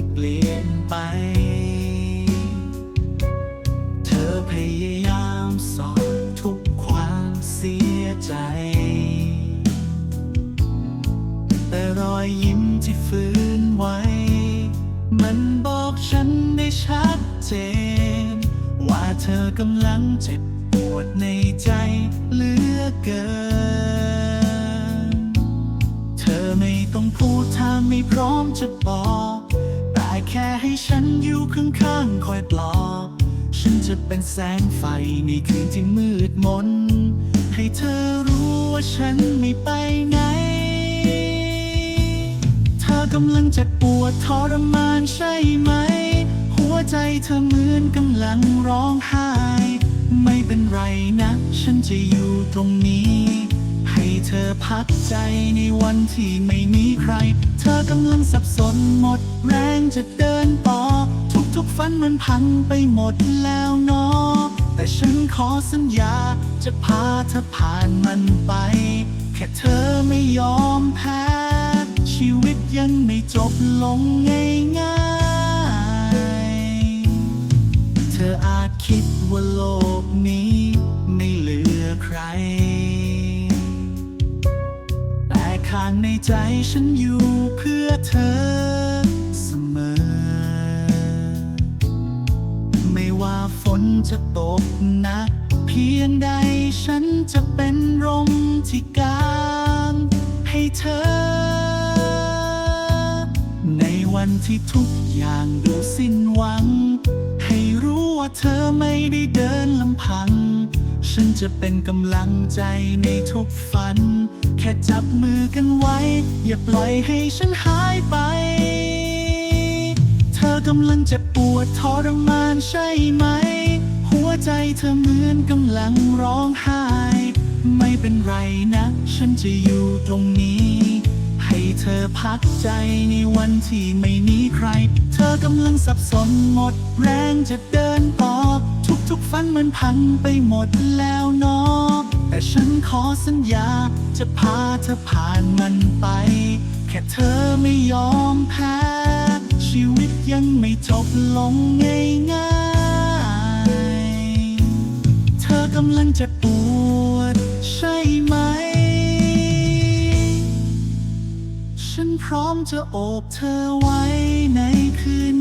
ที่เปลี่ยนไป เธอพยายามสอนทุกความเสียใจ แต่รอยยิ้มที่ฟื้นไว้ มันบอกฉันได้ชัดเจน ว่าเธอกำลังเจ็บปวดในใจเหลือเกิน เธอไม่ต้องพูดถ้าไม่พร้อมจะบอก แค่ให้ฉันอยู่ข้างๆคอยปลอบ ฉันจะเป็นแสงไฟในคืนที่มืดมน ให้เธอรู้ว่าฉันไม่ไปไหน เธอกำลังเจ็บปวดทรมานใช่ไหม หัวใจเธอเหมือนกำลังร้องไห้ ไม่เป็นไรนะ ฉันจะอยู่ตรงนี้ ให้เธอพักใจในวันที่ไม่มีใคร เธอกำลังสับสนหมดแรงจะเดินต่อ ทุกๆฝันมันพังไปหมดแล้วเนาะแต่ฉันขอสัญญาจะพาเธอผ่านมันไป แค่เธอไม่ยอมแพ้ ชีวิตยังไม่จบลงง่ายๆ เธออาจคิดว่าโลกนี้ไม่เหลือใครางในใจฉันอยู่เพื่อเธอเสมอ ไม่ว่าฝนจะตกหนัก เพียงใดฉันจะเป็นร่มที่กางให้เธอ ในวันที่ทุกอย่างดูสิ้นหวัง ให้รู้ว่าเธอไม่ได้เดินลำพัง ฉันจะเป็นกำลังใจในทุกฝัน แค่จับมือกันไว้ อย่าปล่อยให้ฉันหายไป เธอกำลังเจ็บปวดทรมานใช่ไหม หัวใจเธอเหมือนกำลังร้องไห้ ไม่เป็นไรนะ ฉันจะอยู่ตรงนี้ ให้เธอพักใจในวันที่ไม่มีใคร เธอกำลังสับสนหมดแรงจะเดินต่อ ทุกฝันมันพังไปหมดแล้วเนาะแต่ฉันขอสัญญาจะพาเธอผ่านมันไป แค่เธอไม่ยอมแพ้ ชีวิตยังไม่จบลงง่ายๆ เธอกำลังจะปวดใช่ไหม ฉันพร้อมจะโอบเธอไว้ในคืน